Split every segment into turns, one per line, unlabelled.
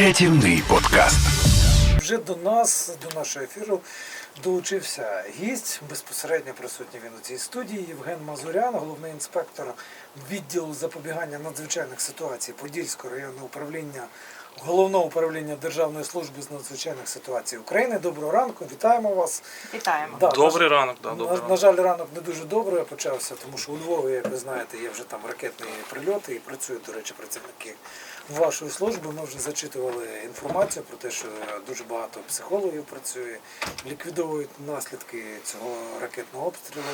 Рятівний подкаст.
Вже до нас, до нашого ефіру, долучився гість, безпосередньо присутній він у цій студії, Євген Мазурян, головний інспектор відділу запобігання надзвичайних ситуацій Подільського районного управління Головного управління Державної служби з надзвичайних ситуацій України. Доброго ранку, вітаємо вас.
Вітаємо.
Да,
Добрий
на,
ранок, да,
на,
добрий
на жаль, ранок не дуже добре почався, тому що у Львові, як ви знаєте, є вже там ракетні прильоти і працюють, до речі, працівники вашої служби. Ми вже зачитували інформацію про те, що дуже багато психологів працює, ліквідовують наслідки цього ракетного обстрілу.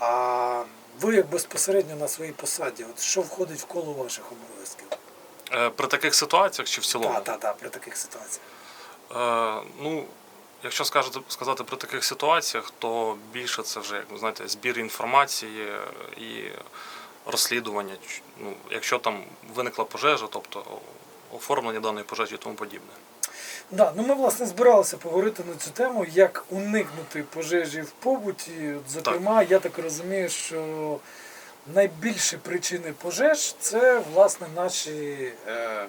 А ви як безпосередньо на своїй посаді, от що входить в коло ваших обов'язків?
Е, При таких ситуаціях чи в цілому?
Так, так, так, при таких ситуаціях.
Е, ну, якщо скажете, сказати при таких ситуаціях, то більше це вже, як знаєте, збір інформації і розслідування. Ну, якщо там виникла пожежа, тобто оформлення даної пожежі і тому подібне.
Да, ну ми власне збиралися поговорити на цю тему, як уникнути пожежі в побуті. Зокрема, я так розумію, що найбільші причини пожеж це власне наші е,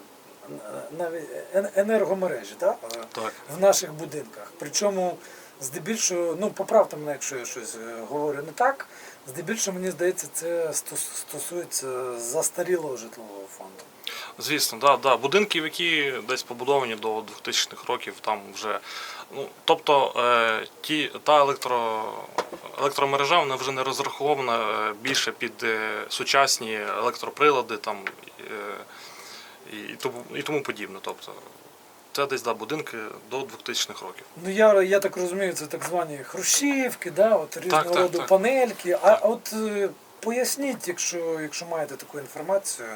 енергомережі, да? е,
Так.
в наших будинках. Причому здебільшого, ну поправте мене, якщо я щось е, говорю не так. Здебільшого, мені здається, це стос- стосується застарілого житлового фонду.
Звісно, да, да. Будинків, які десь побудовані до 2000-х років, там вже. Ну, тобто е, ті, та електро, електромережа вона вже не розрахована е, більше під е, сучасні електроприлади там, е, і, і, тому, і тому подібне. Тобто, це десь да, будинки до 2000-х років.
Ну я, я так розумію, це так звані хрущівки, да, от різного
так,
роду
так.
панельки. А
Так.
от е, поясніть, якщо, якщо маєте таку інформацію,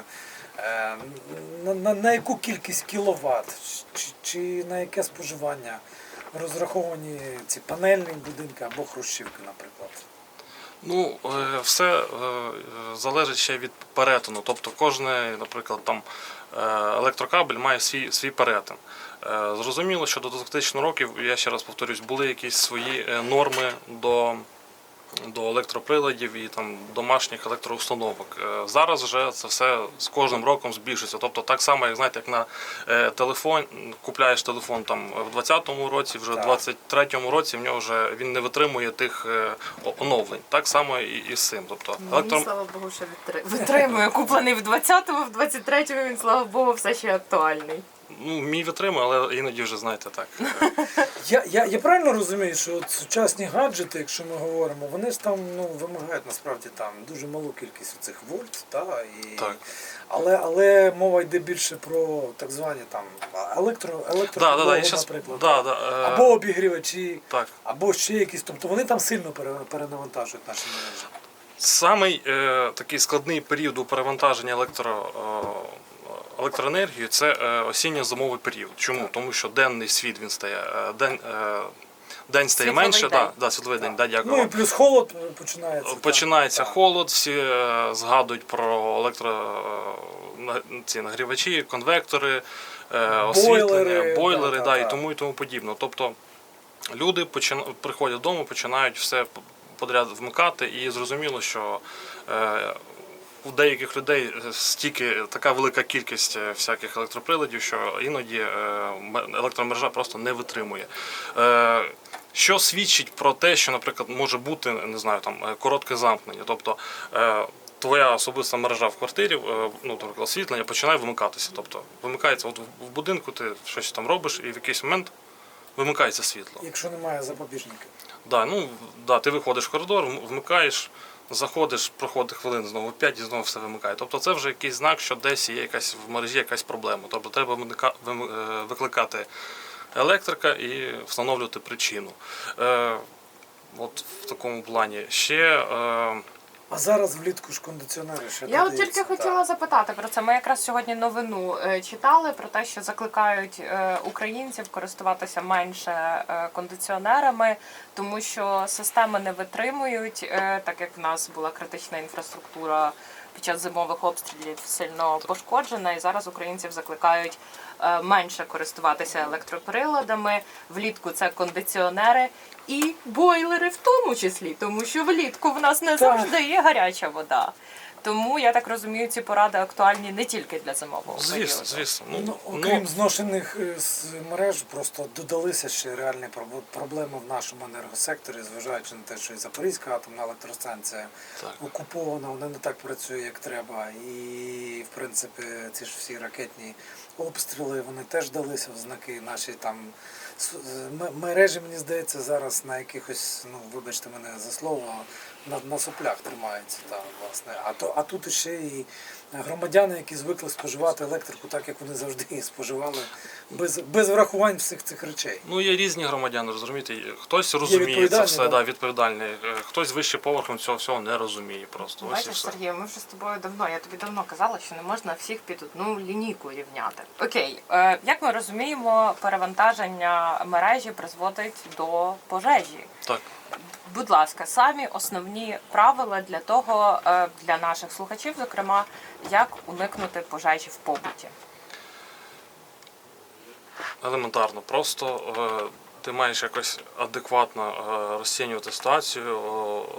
е, на, на, на яку кількість кіловат чи, чи на яке споживання розраховані ці панельні будинки або хрущівки, наприклад.
Ну, е, все е, залежить ще від перетину. Тобто кожен, наприклад, там е, електрокабель має свій, свій перетин. Зрозуміло, що до 2000 років, я ще раз повторюсь, були якісь свої норми до, до електроприладів і там домашніх електроустановок. Е, Зараз вже це все з кожним роком збільшується. Тобто так само, як знаєте, як на е, телефон, купляєш телефон там в 20-му році, вже в
Так.
23-му році в нього вже він не витримує тих е, оновлень. Так само і, і з цим. Тобто електро...
Мені, слава Богу, що витри- витримує. Куплений в 20-му, в 23-му він, слава Богу, все ще актуальний.
Ну, мій витримує, але іноді вже знаєте так.
Я, я, я правильно розумію, що от сучасні гаджети, якщо ми говоримо, вони ж там ну, вимагають насправді там дуже малу кількість цих вольт, та, і,
Так.
але, але мова йде більше про так звані там електро, електро
Да, да, да,
наприклад.
да, да, е,
Або обігрівачі,
Так.
або ще якісь. Тобто вони там сильно перенавантажують наші мережі.
Самий е, такий складний період у перевантаження електро, е, електроенергії це е, осінньо-зимовий період. Чому? Тому що денний світ він стає е, день, е, день стає
Світловий
менше.
день.
Да, да, світловий день, да, дякую.
Ну і плюс холод е, починається.
Починається
Так.
холод, всі е, згадують про електро е, ці нагрівачі, конвектори, е, освітлення,
Бойлери,
бойлери,
да,
да,
да,
і тому і тому подібне. Тобто люди почин... приходять додому, починають все подряд вмикати, і зрозуміло, що е, у деяких людей стільки така велика кількість е, всяких електроприладів, що іноді е, електромережа просто не витримує. Е, що свідчить про те, що, наприклад, може бути не знаю, там е, коротке замкнення, тобто. е, Твоя особиста мережа в квартирі, е, ну, наприклад, освітлення починає вимикатися. Тобто вимикається от в- будинку, ти щось там робиш, і в якийсь момент вимикається світло.
Якщо немає запобіжників.
Да, ну, да, ти виходиш в коридор, вмикаєш, заходиш, проходить хвилин, знову 5 і знову все вимикає. Тобто це вже якийсь знак, що десь є якась в мережі якась проблема. Тобто треба е, викликати електрика і встановлювати причину. Е, от в такому плані. Ще е,
А зараз влітку ж кондиціонери ще
Я от
додаються,
тільки
так.
хотіла запитати про це. Ми якраз сьогодні новину е, читали про те, що закликають е, українців користуватися менше е, кондиціонерами, тому що системи не витримують, е, так як в нас була критична інфраструктура під час зимових обстрілів сильно пошкоджена, і зараз українців закликають е, менше користуватися електроприладами. Влітку це кондиціонери. І бойлери в тому числі, тому що влітку в нас не завжди є гаряча вода. Тому я так розумію, ці поради актуальні не тільки для зимового
Звісно,
періоду.
звісно.
Ну,
Ну,
окрім
ну,
зношених е, з мереж, просто додалися ще реальні проб- проблеми в нашому енергосекторі, зважаючи на те, що і Запорізька атомна електростанція
так.
окупована, вона не так працює, як треба. І, в принципі, ці ж всі ракетні обстріли вони теж далися в знаки. Наші там мережі, мені здається, зараз на якихось, ну вибачте мене за слово, на, на соплях тримаються. Там, власне. А, то, а тут ще і громадяни, які звикли споживати електрику так, як вони завжди її споживали, без, без врахувань всіх цих речей.
Ну, є різні громадяни, розумієте. Хтось розуміє це все,
да.
да, відповідальний. Е, Хтось вище поверхом цього всього не розуміє просто. Ось і все.
Сергій, ми вже з тобою давно. Я тобі давно казала, що не можна всіх під одну лінійку рівняти. Окей, е, як ми розуміємо, перевантаження мережі призводить до пожежі.
Так.
Будь ласка, самі основні правила для того, е, для наших слухачів, зокрема, як уникнути пожежі в побуті.
Елементарно, просто е, ти маєш якось адекватно е, розцінювати ситуацію,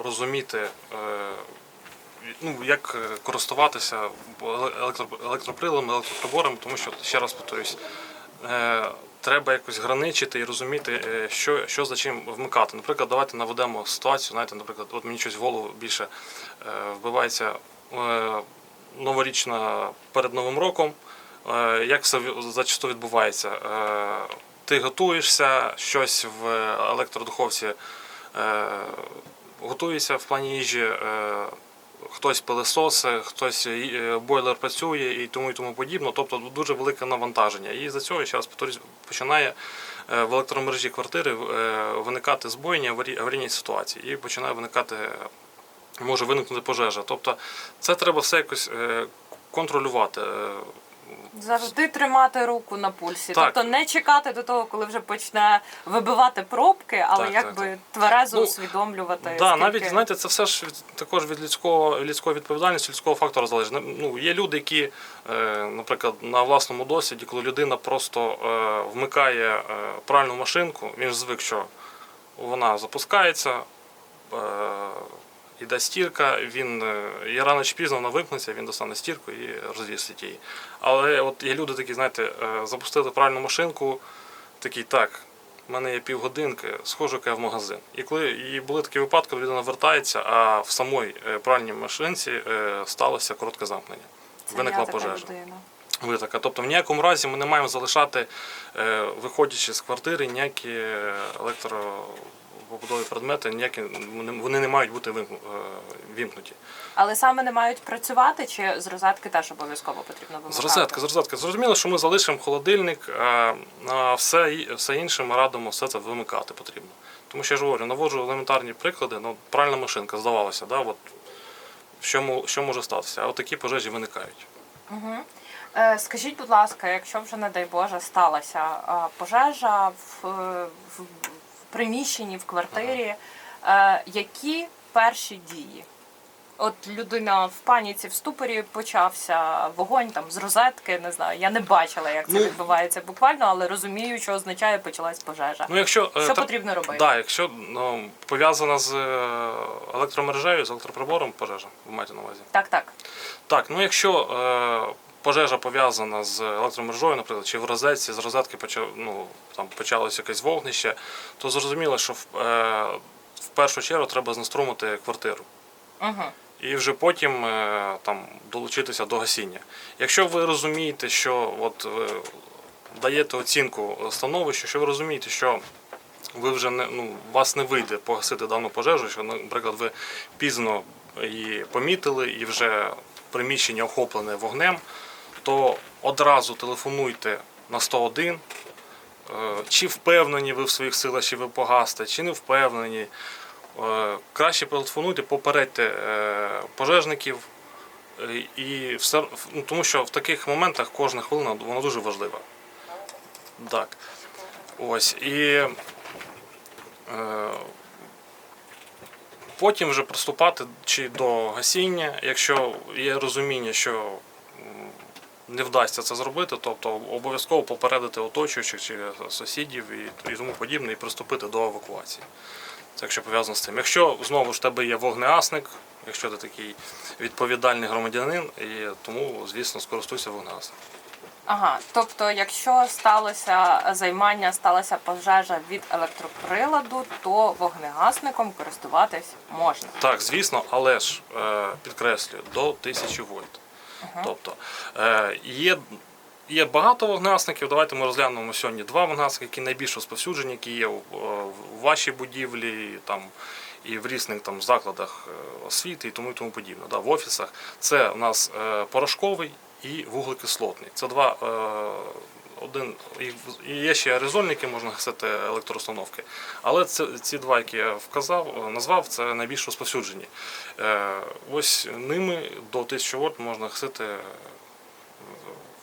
розуміти, ну, як користуватися електро, електроприладами, електроприборами, тому що, ще раз повторюсь, треба якось граничити і розуміти, е, що, що за чим вмикати. Наприклад, давайте наведемо ситуацію, знаєте, наприклад, от мені щось в голову більше е, вбивається е, новорічна перед Новим роком. Як все зачасту відбувається? Ти готуєшся, щось в електродуховці готується в плані їжі, хтось пилисоси, хтось е, бойлер працює і тому і тому подібне. Тобто дуже велике навантаження. І за цього, ще починає е, в електромережі квартири е, виникати збоєння аварій- аварійні ситуації і починає виникати може виникнути пожежа. Тобто це треба все якось е, контролювати.
Завжди тримати руку на пульсі,
Так.
тобто не чекати до того, коли вже почне вибивати пробки, але
Так,
якби
так,
тверезо
Ну,
усвідомлювати.
Да,
скільки-
навіть знаєте, це все ж від, також від людського людської відповідальності, людського фактору залежить. Ну є люди, які, е, наприклад, на власному досвіді, коли людина просто е, вмикає е, пральну машинку, він ж звик, що вона запускається. Іде стірка, він е, і рано чи пізно вона вимкнеться, він достане стірку і розвісить її. Але от є люди такі, знаєте, е, запустили пральну машинку, такий так, в мене є півгодинки, схожу я в магазин. І коли і були такі випадки, коли людина вертається, а в самій е, пральній машинці сталося коротке замкнення.
Це
Виникла
така
пожежа.
людина.
Витока. Тобто в ніякому разі ми не маємо залишати, виходячи з квартири, ніякі е, електропобудові предмети, ніякі вони- не мають бути вимкну- е, вімкнуті.
Але саме не мають працювати, чи з розетки теж обов'язково потрібно вимикати?
З розетки, з розетки. Зрозуміло, що ми залишимо холодильник, а а все, все інше ми радимо все це вимикати потрібно. Тому що я ж говорю, наводжу елементарні приклади. Ну, пральна машинка, здавалося, да, от, що, що може статися, а от такі пожежі виникають.
Угу. Е, скажіть, будь ласка, якщо вже, не дай Боже, сталася е, пожежа е, в, в приміщенні, в квартирі, е, які перші дії? От людина в паніці, в ступорі почався вогонь там з розетки, не знаю. Я не бачила, як це
Ну,
відбувається буквально, але розумію, що означає почалась пожежа.
Ну, якщо, е,
Що
та-
потрібно робити?
Да, якщо ну, пов'язана з е, електромережею, з електроприбором пожежа, ви маєте на увазі.
Так, так.
Так, ну якщо е, пожежа пов'язана з електромережою, наприклад, чи в розетці, з розетки почав, ну, там почалося якесь вогнище, то зрозуміло, що в, е, в першу чергу треба знеструмити квартиру.
Угу.
І вже потім е, там долучитися до гасіння. Якщо ви розумієте, що от ви даєте оцінку становищу, що ви розумієте, що ви вже не ну, вас не вийде погасити дану пожежу, що, наприклад, ви пізно її помітили і вже приміщення охоплене вогнем, то одразу телефонуйте на 101. Е, Чи впевнені ви в своїх силах, чи ви погасите, чи не впевнені. Е, Краще телефонуйте, попередьте е, пожежників. І все, ну, тому що в таких моментах кожна хвилина вона дуже важлива. Так. Ось. І потім вже приступати чи до гасіння, якщо є розуміння, що не вдасться це зробити, тобто обов'язково попередити оточуючих чи сусідів і, і тому подібне, і приступити до евакуації. Це якщо пов'язано з цим. Якщо знову ж тебе є вогнеасник, якщо ти такий відповідальний громадянин, і тому, звісно, скористуйся вогнеасником.
Ага, тобто, якщо сталося займання, сталася пожежа від електроприладу, то вогнегасником користуватись можна.
Так, звісно, але ж е, підкреслюю, до 1000 вольт. Тобто е, є, є багато вогнасників. Давайте ми розглянемо сьогодні два вогнасники, які найбільш розповсюджені, які є е, в вашій будівлі там, і в різних там, закладах е, освіти і тому і тому подібне. Да, в офісах. Це у нас порошковий і вуглекислотний. Це два. Е, один і є ще аерозольники, можна гасити електроустановки. Але це ці два, які я вказав, назвав, це найбільш розповсюджені. Е, ось ними до 1000 вольт можна гасити е,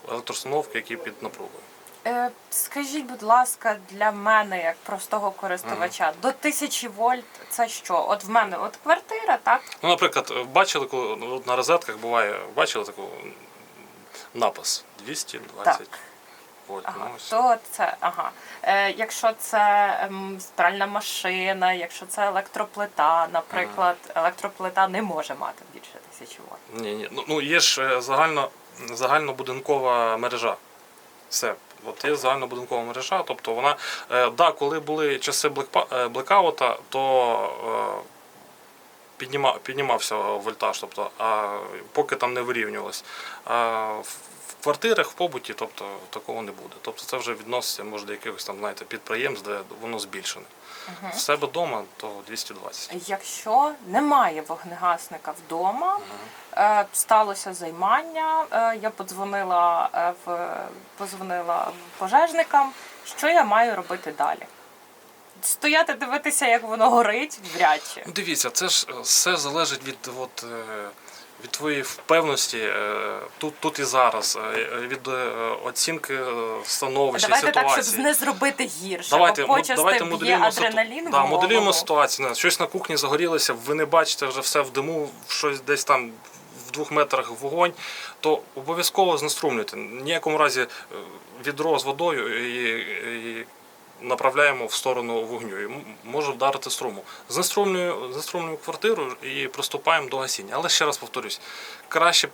електроустановки, які під напругою.
Е, скажіть, будь ласка, для мене, як простого користувача, до 1000 вольт це що? От в мене от квартира, так?
Ну, наприклад, бачили, коли на розетках буває, бачили таку напис 220
Так.
Вольт.
Ага,
Ну,
то це ага. Е, якщо це ем, стиральна машина, якщо це електроплита, наприклад, електроплита не може мати більше тисячі вольт.
Ні, ні. Ну, ну є ж е, загально, загальнобудинкова мережа. Все. От є загальнобудинкова мережа, тобто вона, е, да, коли були часи е, блекаута, то е, підніма, піднімався вольтаж, тобто, а поки там не вирівнювалось. А квартирах, в побуті, тобто такого не буде. Тобто це вже відноситься може до якихось там, знаєте, підприємств, де воно збільшене. В себе вдома то 220.
Якщо немає вогнегасника вдома, е, сталося займання, е, я подзвонила е, в подзвонила пожежникам. Що я маю робити далі? Стояти дивитися, як воно горить, вряд чи.
Ну, Дивіться, це ж е, все залежить від, от, від твоєї впевненості е, тут, тут і зараз, е, від е, оцінки становища,
Давайте так,
ситуації.
щоб не зробити гірше.
Давайте,
бо
давайте моделюємо,
адреналін.
да, моделюємо ситуацію. Щось на кухні загорілося, ви не бачите вже все в диму, щось десь там в двох метрах вогонь, то обов'язково знеструмлюйте. В ніякому разі відро з водою і, і направляємо в сторону вогню. І може вдарити струму. Знеструмлюємо, квартиру і приступаємо до гасіння. Але ще раз повторюсь, краще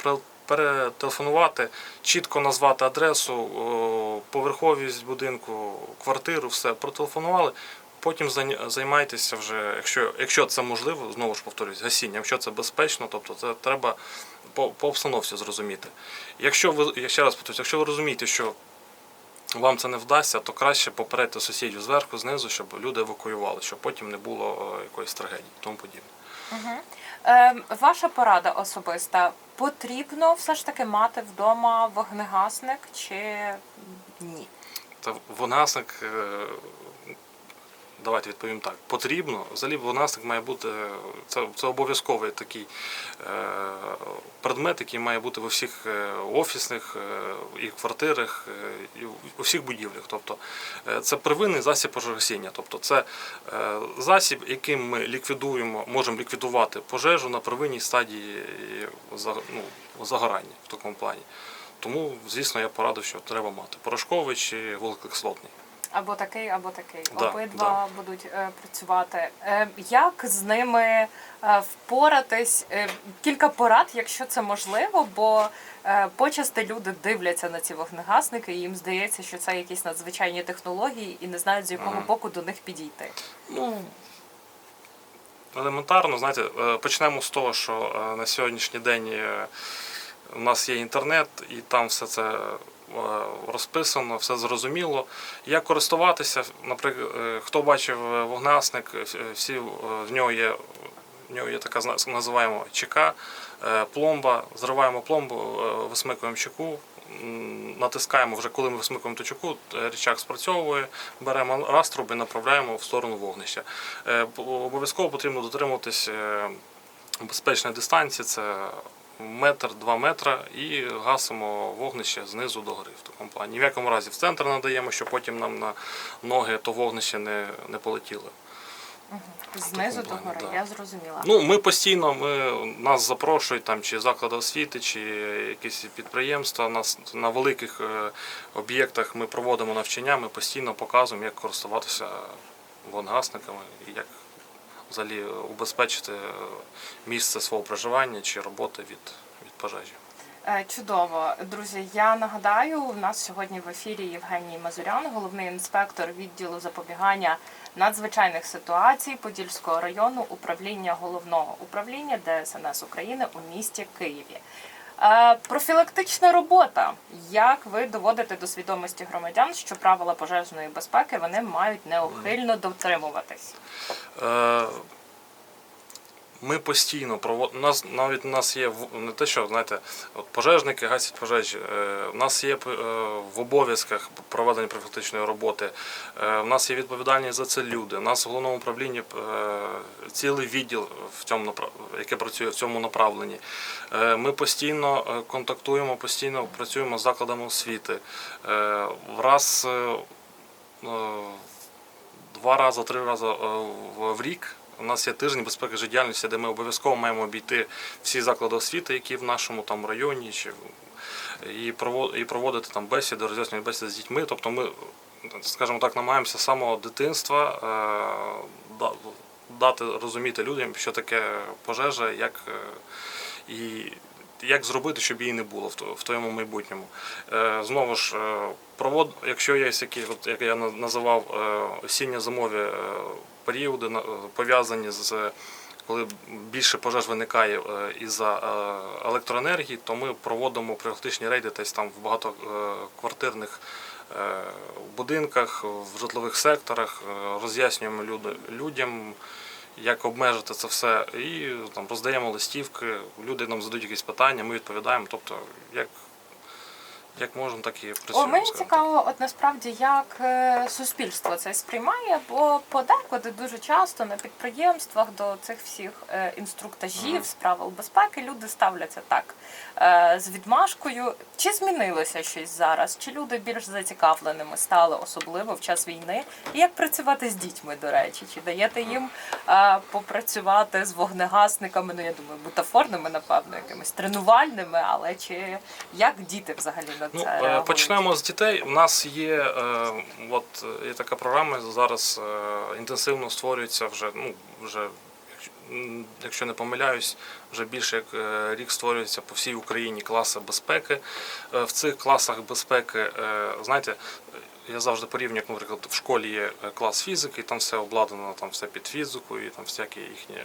перетелефонувати, чітко назвати адресу, поверховість будинку, квартиру, все протелефонували. Потім займайтеся вже, якщо, якщо це можливо, знову ж повторюсь, гасінням, якщо це безпечно, тобто це треба по, по обстановці зрозуміти. Якщо ви, я ще раз повторюсь, якщо ви розумієте, що вам це не вдасться, то краще попередьте сусідів зверху, знизу, щоб люди евакуювали, щоб потім не було е, якоїсь трагедії тому подібне.
Е, ваша порада особиста. Потрібно все ж таки мати вдома вогнегасник чи ні?
Та вогнегасник е, давайте відповім так, потрібно. Взагалі вогнасник має бути, це, це обов'язковий такий е, предмет, який має бути в усіх е, офісних е, і квартирах, і у всіх будівлях. Тобто це первинний засіб пожежогасіння. Тобто це засіб, яким ми ліквідуємо, можемо ліквідувати пожежу на первинній стадії ну, загорання в такому плані. Тому, звісно, я порадив, що треба мати порошковий чи вуглекислотний.
Або такий, або такий.
Да,
Обидва будуть е, працювати. Е, як з ними е, впоратись? Е, кілька порад, якщо це можливо, бо е, почасти люди дивляться на ці вогнегасники, і їм здається, що це якісь надзвичайні технології, і не знають з якого
Мгм.
боку до них підійти.
Ну, елементарно, знаєте, е, почнемо з того, що е, на сьогоднішній день е, у нас є інтернет, і там все це розписано, все зрозуміло. Як користуватися, наприклад, е, хто бачив е, вогнасник, е, всі е, в нього є. В нього є така називаємо чека, е, пломба, зриваємо пломбу, е, висмикуємо чеку, натискаємо вже, коли ми висмикуємо ту чеку, е, річак спрацьовує, беремо раструб і направляємо в сторону вогнища. Е, Обов'язково потрібно дотримуватись е, безпечної дистанції, це метр, два метра, і гасимо вогнище знизу до гори в такому плані. Ні в якому разі в центр надаємо, щоб потім нам на ноги то вогнище не, не полетіло.
Знизу до гори,
да.
я зрозуміла.
Ну, ми постійно ми, нас запрошують там чи заклади освіти, чи якісь підприємства. Нас на великих е, об'єктах ми проводимо навчання, ми постійно показуємо, як користуватися вогнегасниками і як взагалі убезпечити місце свого проживання чи роботи від, від пожежі.
Е, Чудово, друзі. Я нагадаю, у нас сьогодні в ефірі Євгеній Мазурян, головний інспектор відділу запобігання надзвичайних ситуацій Подільського району управління головного управління ДСНС України у місті Києві. Е, Профілактична робота. Як ви доводите до свідомості громадян, що правила пожежної безпеки вони мають неухильно дотримуватись?
Ми постійно проводимо. Нас навіть у нас є не те, що знаєте, от пожежники гасять пожежі. Е, У нас є е, в обов'язках проведення профілактичної роботи. Е, У нас є відповідальність за це люди. У нас в головному управлінні цілий відділ в цьому яке працює в цьому направленні. Ми постійно контактуємо, постійно працюємо з закладами освіти. Е, два рази, три рази в рік. У нас є тиждень безпеки життєдіяльності, де ми обов'язково маємо обійти всі заклади освіти, які в нашому там районі, чи і проводити там бесіди, роз'яснювальні бесіди з дітьми. Тобто ми, скажімо так, намагаємося з самого дитинства е, дати розуміти людям, що таке пожежа, як е, і як зробити, щоб її не було в твоєму майбутньому. Е, Знову ж, провод, якщо є які, як я на- називав, осінньо-зимові періоди, е, пов'язані з коли більше пожеж виникає е, із-за е, електроенергії, то ми проводимо профілактичні рейди десь там в багатоквартирних будинках, в житлових секторах, роз'яснюємо людям, як обмежити це все, і там роздаємо листівки, люди нам задають якісь питання, ми відповідаємо. Тобто, як, як можемо, так і працюємо.
О, мені цікаво, от насправді, як е, суспільство це сприймає, бо подекуди дуже часто на підприємствах до цих всіх е, інструктажів
Мгм.
з правил безпеки люди ставляться так е, з відмашкою. Чи змінилося щось зараз? Чи люди більш зацікавленими стали, особливо в час війни? І як працювати з дітьми, до речі? Чи даєте їм попрацювати з вогнегасниками? Ну я думаю, бутафорними, напевно, якимись тренувальними, але чи як діти взагалі на
Ну,
це
е,
реагують?
почнемо з дітей. У нас є, е, от, є така програма, зараз е, інтенсивно створюється вже, ну, вже, якщо- не помиляюсь, вже більше як рік створюється по всій Україні класи безпеки. В цих класах безпеки, знаєте, я завжди порівнюю, як, наприклад, в школі є клас фізики, і там все обладнано, там все під фізику, і там всякі їхні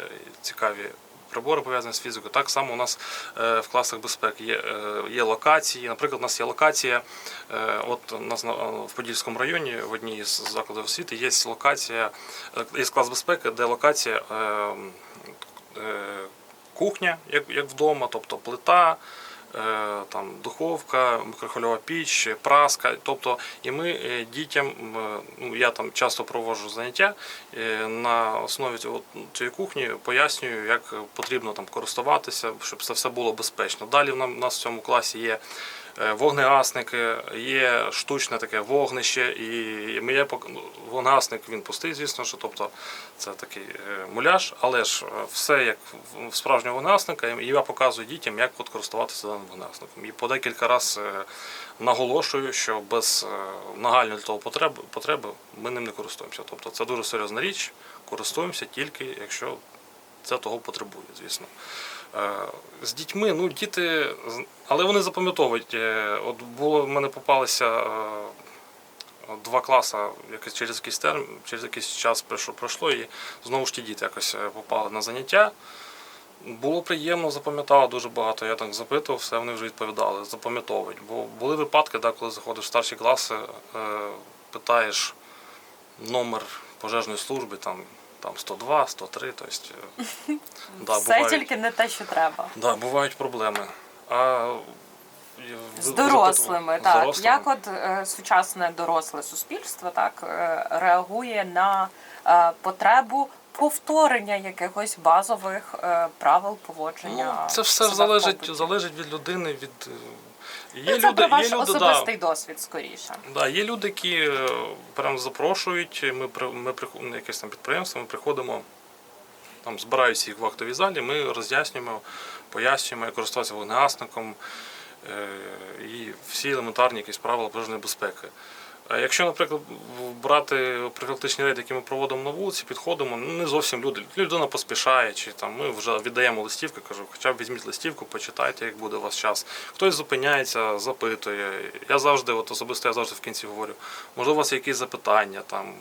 цікаві прибори пов'язані з фізикою. Так само у нас е, в класах безпеки є, е, є локації. Наприклад, у нас є локація, е, от у нас на- в Подільському районі в одній з закладів освіти є локація, є клас безпеки, де локація е, е, кухня, як вдома, тобто плита. Е, Там духовка, мікрохвильова піч, праска. Тобто, і ми е, дітям, ну я там часто проводжу заняття е, на основі цієї кухні, пояснюю, як потрібно там користуватися, щоб це все було безпечно. Далі в нас в цьому класі є е, вогнегасники, є штучне таке вогнище, і ми є пок- ну, вогнегасник він пустий, звісно, що тобто це такий е, муляж, але ж е, все як в- справжнього вогнегасника, і я показую дітям, як от користуватися даним вогнегасником. І по декілька разів наголошую, що без е, нагальної того потреби, потреби ми ним не користуємося. Тобто це дуже серйозна річ, користуємося тільки якщо це того потребує, звісно. Е, З дітьми, ну діти, але вони запам'ятовують. Е, От було в мене попалися е, два класи, якось через якийсь терм, через якийсь час пройшло, і знову ж ті діти якось попали на заняття. Було приємно, запам'ятало дуже багато. Я так запитував, все вони вже відповідали, запам'ятовують. Бо були випадки, да, коли заходиш в старші класи, питаєш номер пожежної служби, там, там 102, 103, тобто, е, да,
Все
бувають.
тільки не те, що треба.
Да, бувають проблеми. А
З
ви-
дорослими,
з
так.
дорослими?
Як от е, сучасне доросле суспільство так е, реагує на е, потребу повторення якихось базових е, правил поводження?
Ну, це все залежить, залежить від людини, від. Е,
Ну,
Є
це
люди,
про ваш
є люди, да,
особистий досвід скоріше.
да, є люди, які е, прям запрошують. Ми ми приходимо якесь там підприємство, ми приходимо, там збираються їх в актовій залі, ми роз'яснюємо, пояснюємо, як користуватися вогнегасником е, і всі елементарні якісь правила пожежної безпеки. Якщо, наприклад, брати профілактичні рейди, які ми проводимо на вулиці, підходимо, ну не зовсім люди. Людина поспішає, чи там ми вже віддаємо листівку, кажу, хоча б візьміть листівку, почитайте, як буде у вас час. Хтось зупиняється, запитує. Я завжди, от особисто я завжди в кінці говорю, можливо, у вас є якісь запитання там.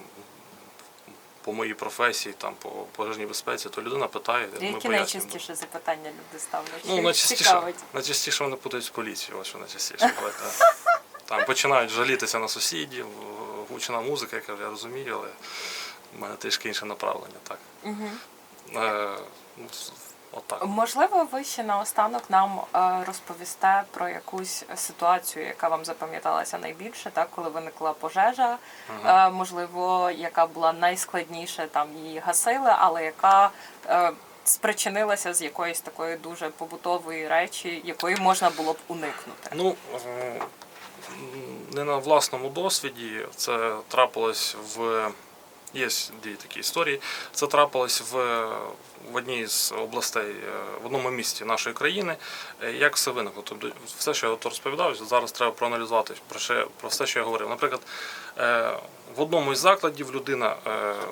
По моїй професії, там по пожежній безпеці, то людина питає, ми
Які
пояснюємо.
найчастіше запитання люди ставлять?
Ну, найчастіше, найчастіше вони путають з поліцією, ось що найчастіше. Там починають жалітися на сусідів, гучна музика, яка я розумію, але в мене трішки інше направлення. Так. Е, ну, отак.
Можливо, ви ще наостанок нам е, розповісте про якусь ситуацію, яка вам запам'яталася найбільше, так коли виникла пожежа, е, можливо, яка була найскладніша, там її гасили, але яка спричинилася з якоїсь такої дуже побутової речі, якої можна було б уникнути.
Ну, не на власному досвіді. Це трапилось в. Є дві такі історії. Це трапилось в, в одній з областей, е, в одному місті нашої країни. Е, Як все виникло? Тобто все, що я от розповідав, зараз треба проаналізувати про, ще, про все, що я говорив. Наприклад, е, в одному із закладів людина,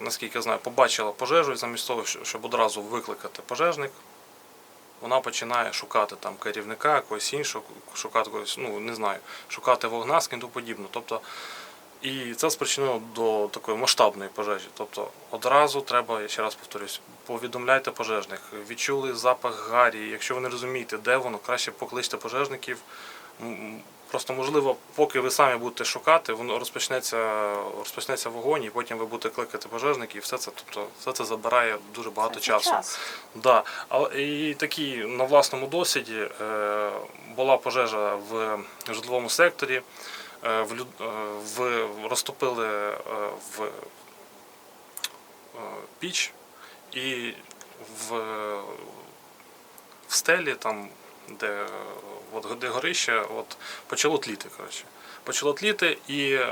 наскільки я знаю, побачила пожежу, і замість того, що- щоб одразу викликати пожежник, вона починає шукати там керівника, якогось іншого, шукати когось, ну не знаю, шукати вогна з ким то подібно. Тобто, і це спричинило до такої масштабної пожежі. Тобто одразу треба, я ще раз повторюсь, повідомляйте пожежних, відчули запах гарі. Якщо ви не розумієте, де воно, краще покличте пожежників. Просто можливо, поки ви самі будете шукати, воно розпочнеться, розпочнеться вогонь, і потім ви будете кликати пожежників, і все це, тобто, все це забирає дуже багато
Це
часу.
час.
Да. Але і такі на власному досвіді е, була пожежа в житловому секторі, е, в, е, в розтопили е, в е, піч і в, в стелі, там, де, от, де горище, от, почало тліти. Коротше. Почало тліти, і е,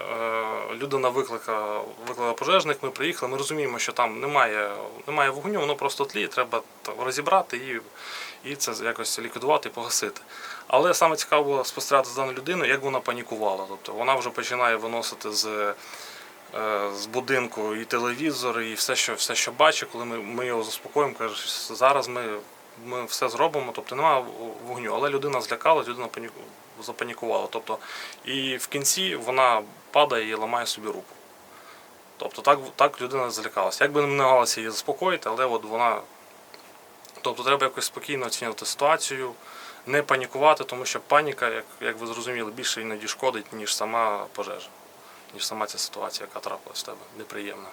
людина викликала, викликала пожежник, ми приїхали, ми розуміємо, що там немає, немає вогню, воно просто тліє, треба розібрати і, і це якось ліквідувати погасити. Але саме цікаво було спостерігати за даною людиною, як вона панікувала. Тобто вона вже починає виносити з, е, з будинку і телевізор, і все, що, все, що бачить, коли ми, ми його заспокоїмо, каже, зараз ми, ми все зробимо, тобто немає вогню. Але людина злякалась, людина запанікувала. Тобто, і в кінці вона падає і ламає собі руку. Тобто так, так людина злякалася. Як би не намагалася її заспокоїти, але от вона. Тобто треба якось спокійно оцінювати ситуацію, не панікувати, тому що паніка, як, як ви зрозуміли, більше іноді шкодить, ніж сама пожежа, ніж сама ця ситуація, яка трапилась в тебе, неприємна.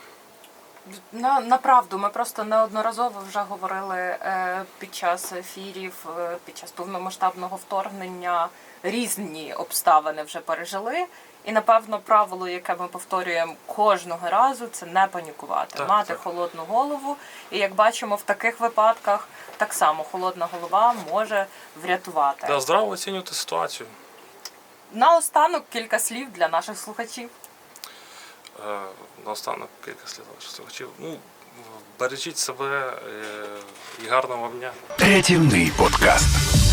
На направду, ми просто неодноразово вже говорили е, під час ефірів, е, під час повномасштабного вторгнення різні обставини вже пережили. І напевно правило, яке ми повторюємо кожного разу, це не панікувати,
Так,
мати
так.
холодну голову. І як бачимо, в таких випадках так само холодна голова може врятувати.
Да, здраво оцінювати ситуацію.
Наостанок кілька слів для наших слухачів.
Е, наостанок кілька слів слухачів. Ну, бережіть себе е, і гарного вам дня.
Третівний подкаст.